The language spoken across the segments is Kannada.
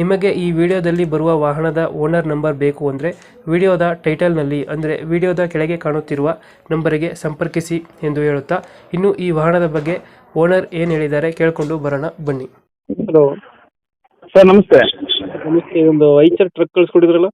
ನಿಮಗೆ ಈ ವಿಡಿಯೋದಲ್ಲಿ ಬರುವ ವಾಹನದ ಓನರ್ ನಂಬರ್ ಬೇಕು ಅಂದರೆ ವಿಡಿಯೋದ ಟೈಟಲ್ನಲ್ಲಿ ಅಂದರೆ ವಿಡಿಯೋದ ಕೆಳಗೆ ಕಾಣುತ್ತಿರುವ ನಂಬರಿಗೆ ಸಂಪರ್ಕಿಸಿ ಎಂದು ಹೇಳುತ್ತಾ ಇನ್ನು ಈ ವಾಹನದ ಬಗ್ಗೆ ಓನರ್ ಏನು ಹೇಳಿದ್ದಾರೆ ಕೇಳಿಕೊಂಡು ಬರೋಣ ಬನ್ನಿ. ಹಲೋ ಸರ್ ನಮಸ್ತೆ. ನಮಸ್ತೆ ಒಂದು ಐಚರ್ ಟ್ರಕ್ ಕಳಿಸ್ಕೊಡಿದ್ರಲ್ಲ?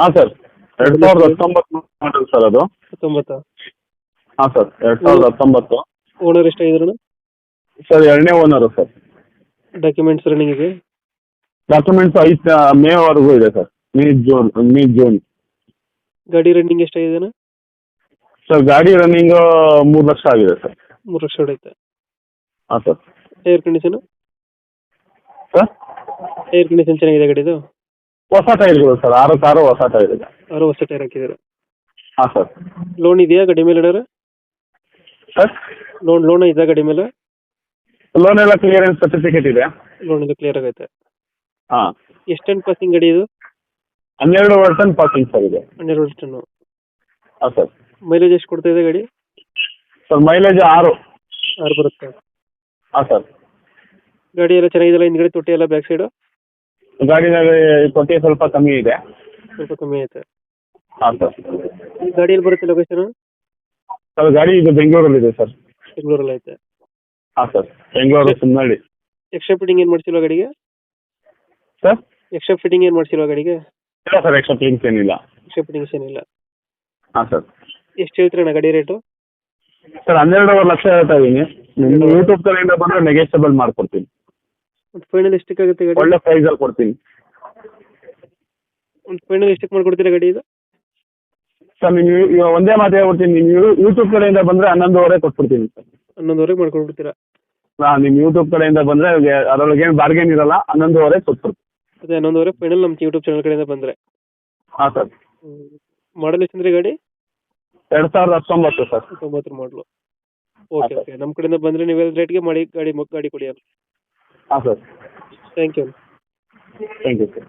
ಹಾಂ ಸರ್ ಎರಡು ಸಾವಿರದ ಹತ್ತೊಂಬತ್ತು ಮಾಡಲ್ ಸರ್ ಅದು. ಹತ್ತೊಂಬತ್ತ? ಹಾಂ ಸರ್ ಎರಡು ಸಾವಿರದ ಹತ್ತೊಂಬತ್ತು. ಓನರ್ ಎಷ್ಟಾಗಿದ್ರಣ ಸರ್ ಎರಡನೇ ಓನರು ಸರ್ ಡಾಕ್ಯುಮೆಂಟ್ಸ್ ರನ್ನಿಂಗ್ ಇದೆ. ಡಾಕ್ಯುಮೆಂಟ್ಸ್ ಐದು ಮೇವರೆಗೂ ಇದೆ sir. May June May June. ಗಾಡಿ ರನ್ನಿಂಗ್ ಎಷ್ಟಾಗಿದೆ ಸರ್ ಗಾಡಿ ರನ್ನಿಂಗ್ ಮೂರು ಲಕ್ಷ ಆಗಿದೆ ಸರ್. ಮೂರು ಲಕ್ಷ ಹೊಡೆಯುತ್ತೆ. ಹಾಂ sir. Air condition sir? Air condition ಚೆನ್ನಾಗಿದೆ ಗಾಡಿದು? ಹೊಸ ಟೈರ್ಗಳು ಸರ್ ಆರು ಕಾರು ಹೊಸ ಟೈರ್ ಇದೆ. ಆರು ಹೊಸ ಟೈರ್ ಹಾಕಿದ್ದಾರೆ. ಹಾಂ ಸರ್. ಲೋನ್ ಇದೆಯಾ ಗಾಡಿ ಮೇಲೆ ಇಡೋರು ಸರ್? ಲೋನ್ ಲೋನ್ ಇದೆಯಾ ಗಾಡಿ ಮೇಲೆ? ಲೋನ್ ಎಲ್ಲ ಕ್ಲಿಯರೆನ್ಸ್ ಸರ್ಟಿಫಿಕೇಟ್ ಇದೆ. ಲೋನ್ ಇದು ಕ್ಲಿಯರ್ ಆಗೈತೆ. ಹಾಂ. ಎಷ್ಟು ಟನ್ ಪಾಸಿಂಗ್ ಗಾಡಿ ಇದು? ಹನ್ನೆರಡು ವರ್ಷನ್ ಪಾಸಿಂಗ್ ಸರ್ ಇದೆ. ಹನ್ನೆರಡು ಟನ್ನು ಹಾಂ ಸರ್ ಮೈಲೇಜ್ ಎಷ್ಟು ಕೊಡ್ತಾ ಇದೆ ಗಾಡಿ? ಸರ್ ಮೈಲೇಜ್ ಆರು. ಆರು ಬರುತ್ತೆ? ಹಾಂ ಸರ್ ಗಾಡಿ ಎಲ್ಲ ಚೆನ್ನಾಗಿದೆಲ್ಲ ಹಿಂದ್ಗಡೆ ತೊಟ್ಟಿ ಎಲ್ಲ ಬ್ಯಾಕ್ ಸೈಡು ಗಾಡಿನಲ್ಲಿ ತೊಟ್ಟಿ ಸ್ವಲ್ಪ ಕಮ್ಮಿ ಇದೆ. ಸ್ವಲ್ಪ ಕಮ್ಮಿ ಐತೆ. ಹಾಂ ಸರ್ ಗಾಡಿಯಲ್ಲಿ ಬರುತ್ತೆ ಲೊಕೇಶನ್ ಸರ್ ಗಾಡಿ ಇದು ಬೆಂಗಳೂರಲ್ಲಿದೆ ಸರ್ ಬೆಂಗಳೂರಲ್ಲಿ ಐತೆ. ಹಾಂ sir Bengaluru Summanahalli extra fitting ಏನು ಮಾಡ್ಸಿಲ್ವಾ ಗಾಡಿಗೆ? ಸರ್ ಎಕ್ಸ್ಟ್ರಾ ಫಿಟ್ಟಿಂಗ್ ಏನು ಮಾಡ್ಸಿಲ್ವಾ ಗಾಡಿಗೆ? ಇಲ್ಲ ಸರ್ ಎಕ್ಸ್ಟ್ರಾ ಪ್ಲಿಂಕ್ಸ್ ಏನಿಲ್ಲ. ಎಕ್ಸ್ಟ್ರಾ ಫಿಟ್ಟಿಂಗ್ಸ್ ಏನಿಲ್ಲ. ಹಾಂ ಸರ್ ಎಷ್ಟು ಹೇಳ್ತೀರಣ್ಣ ಗಡಿ ರೇಟು ಸರ್ ಹನ್ನೆರಡೂವರೆ ಲಕ್ಷ ಹೇಳ್ತಾ ಇದ್ದೀನಿ. ನಿಮ್ಮ ಯೂಟ್ಯೂಬ್ ಕಡೆಯಿಂದ ಬಂದರೆ ನೆಗೆಸ್ಟಬಲ್ ಮಾಡ್ಕೊಡ್ತೀನಿ. ಒಂದು ಫೈನಲ್ ಎಷ್ಟಕ್ಕಾಗುತ್ತೆ ಗಾಡಿ? ಒಳ್ಳೆ ಪ್ರೈಸಲ್ಲಿ ಕೊಡ್ತೀನಿ. ಒಂದು ಫೈನಲ್ ಎಷ್ಟಕ್ಕೆ ಮಾಡ್ಕೊಡ್ತೀರಾ ಗಾಡಿ ಇದು? ಸರ್ ನೀವು ಇವಾಗ ಒಂದೇ ಮಾತು ಹೇಳ್ಬಿಡ್ತೀನಿ. ನಿಮ್ಮ ಯೂಟ್ಯೂಬ್ ಕಡೆಯಿಂದ ಬಂದರೆ ಹನ್ನೊಂದುವರೆ ಕೊಟ್ಬಿಡ್ತೀನಿ. ಸರ್ ಹನ್ನೊಂದುವರೆಗೆ ಮಾಡ್ಕೊಡ್ಬಿಡ್ತೀರಾ? ಹಾಂ ನಿಮ್ಮ ಯೂಟ್ಯೂಬ್ ಕಡೆಯಿಂದ ಬಂದರೆ ಅದರೊಳಗೆ ಏನು ಬಾರ್ಗೇನ್ ಇರಲ್ಲ ಹನ್ನೊಂದುವರೆ ಕೊಟ್ಬಿಡ್ತೀನಿ. ಅದೇ ಹನ್ನೊಂದುವರೆ ಫೈನಲ್ ನಮ್ಮ ಯೂಟ್ಯೂಬ್ ಚಾನಲ್ ಕಡೆಯಿಂದ ಬಂದರೆ. ಹಾಂ ಸರ್. ಮಾಡಲ್ ಎಷ್ಟಂದ್ರೆ ಗಾಡಿ? ಎರಡು ಸಾವಿರದ ಹತ್ತೊಂಬತ್ತು ಸರ್. ತೊಂಬತ್ತರ ಮಾಡಲು ಓಕೆ ಓಕೆ ನಮ್ಮ ಕಡೆಯಿಂದ ಬಂದರೆ ನೀವೆಲ್ಲ ರೇಟ್ಗೆ ಮಾಡಿ ಗಾಡಿ ಗಾಡಿ ಕೊಡಿ ಹಾಂ sir. Thank you thank you sir